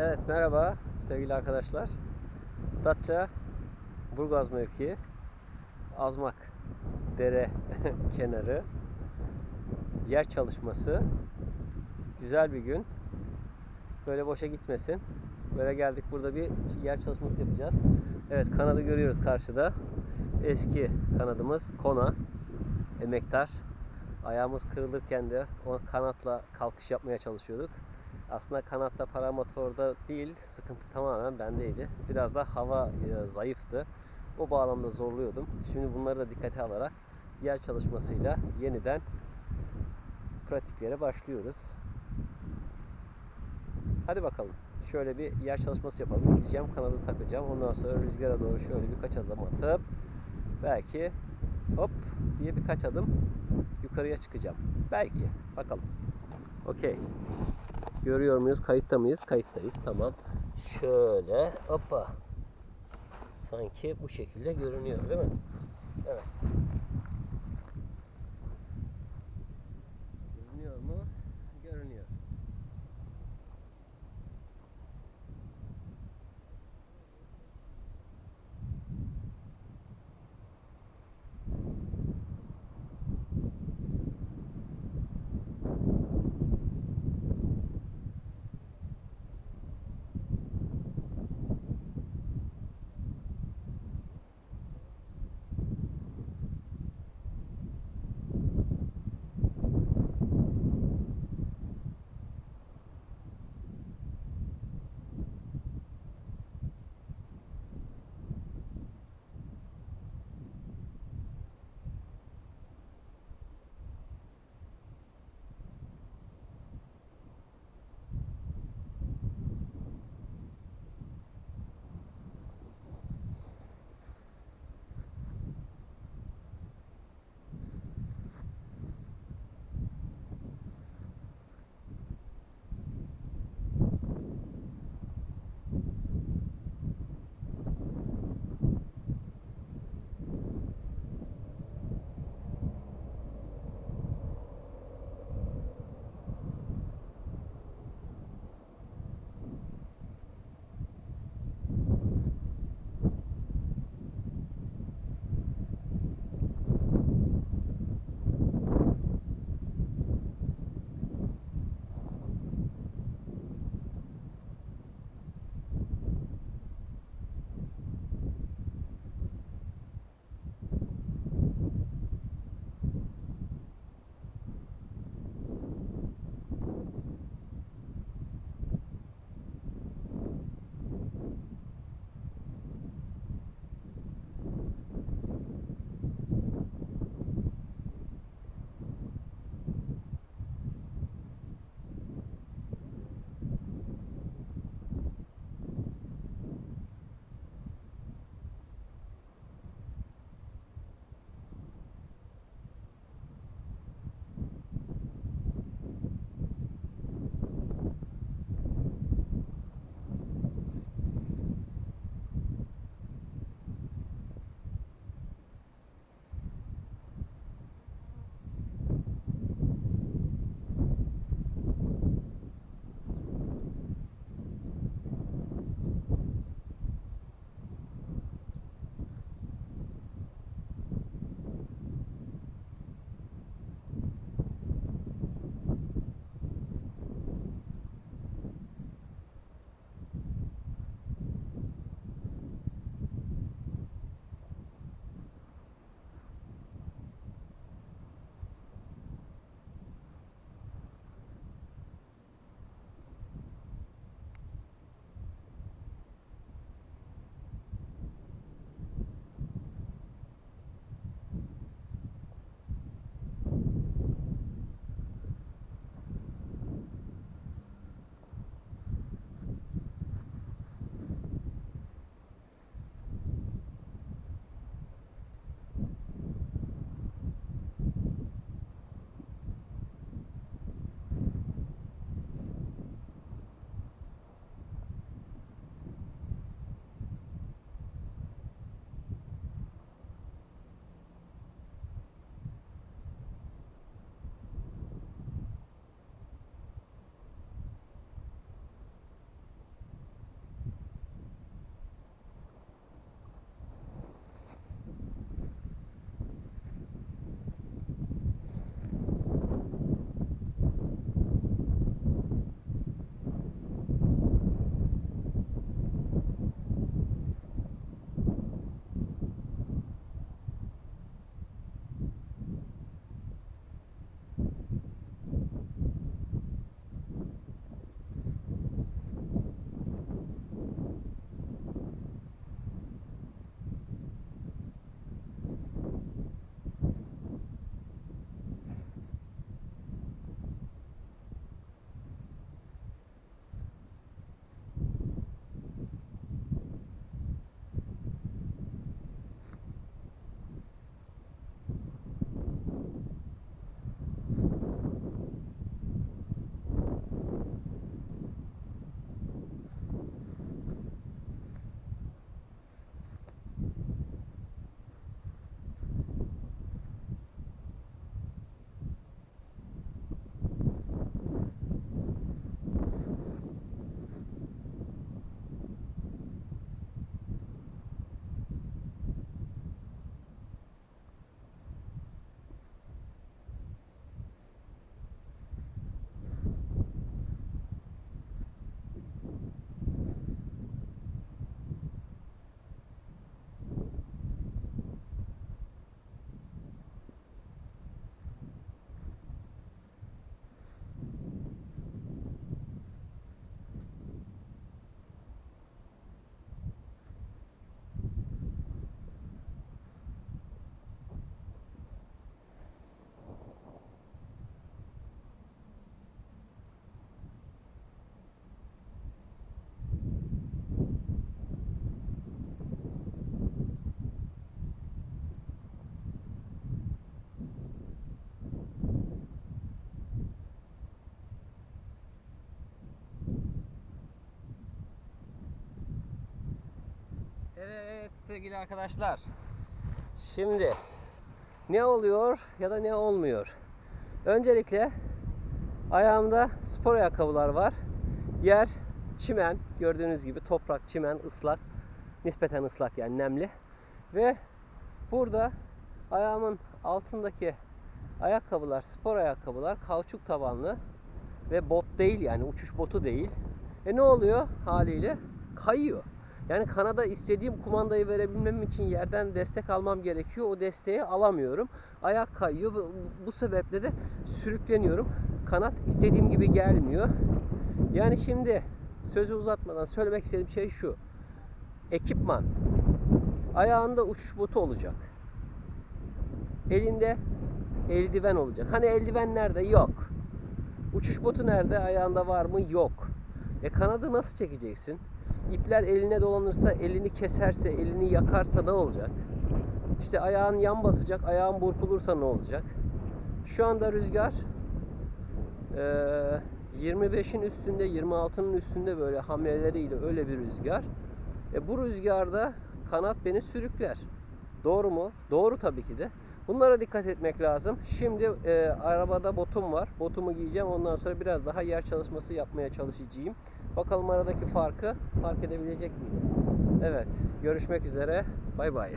Evet merhaba sevgili arkadaşlar. Datça Burgaz mevkii Azmak dere kenarı yer çalışması güzel bir gün. Böyle boşa gitmesin. Böyle geldik burada bir yer çalışması yapacağız. Evet kanadı görüyoruz karşıda. Eski kanadımız Kona emektar. Ayağımız kırılırken de o kanatla kalkış yapmaya çalışıyorduk. Aslında kanatta paramotorda değil, sıkıntı tamamen bendeydi. Biraz da hava e, zayıftı. O bağlamda zorluyordum. Şimdi bunları da dikkate alarak yer çalışmasıyla yeniden pratiklere başlıyoruz. Hadi bakalım. Şöyle bir yer çalışması yapalım. Gideceğim, kanadı takacağım. Ondan sonra rüzgara doğru şöyle birkaç adım atıp belki hop diye birkaç adım yukarıya çıkacağım. Belki. Bakalım. Okey. Görüyor muyuz? Kayıtta mıyız? Kayıttayız. Tamam. Şöyle hoppa. Sanki bu şekilde görünüyor değil mi? Evet. Sevgili arkadaşlar. Şimdi ne oluyor ya da ne olmuyor? Öncelikle ayağımda spor ayakkabılar var. Yer çimen, gördüğünüz gibi toprak, çimen, ıslak. Nispeten ıslak yani nemli. Ve burada ayağımın altındaki ayakkabılar, spor ayakkabılar kauçuk tabanlı ve bot değil yani uçuş botu değil. E ne oluyor haliyle? Kayıyor. Yani kanada istediğim kumandayı verebilmem için yerden destek almam gerekiyor. O desteği alamıyorum. Ayak kayıyor. Bu, sebeple de sürükleniyorum. Kanat istediğim gibi gelmiyor. Yani şimdi sözü uzatmadan söylemek istediğim şey şu. Ekipman. Ayağında uçuş botu olacak. Elinde eldiven olacak. Hani eldiven nerede? Yok. Uçuş botu nerede? Ayağında var mı? Yok. E kanadı nasıl çekeceksin? İpler eline dolanırsa, elini keserse, elini yakarsa ne olacak? İşte ayağın yan basacak, ayağın burkulursa ne olacak? Şu anda rüzgar eee, 25'in üstünde, 26'nın üstünde böyle hamleleriyle öyle bir rüzgar. E bu rüzgarda kanat beni sürükler. Doğru mu? Doğru tabii ki de. Bunlara dikkat etmek lazım. Şimdi e, arabada botum var. Botumu giyeceğim. Ondan sonra biraz daha yer çalışması yapmaya çalışacağım. Bakalım aradaki farkı fark edebilecek miyim? Evet. Görüşmek üzere. Bay bay.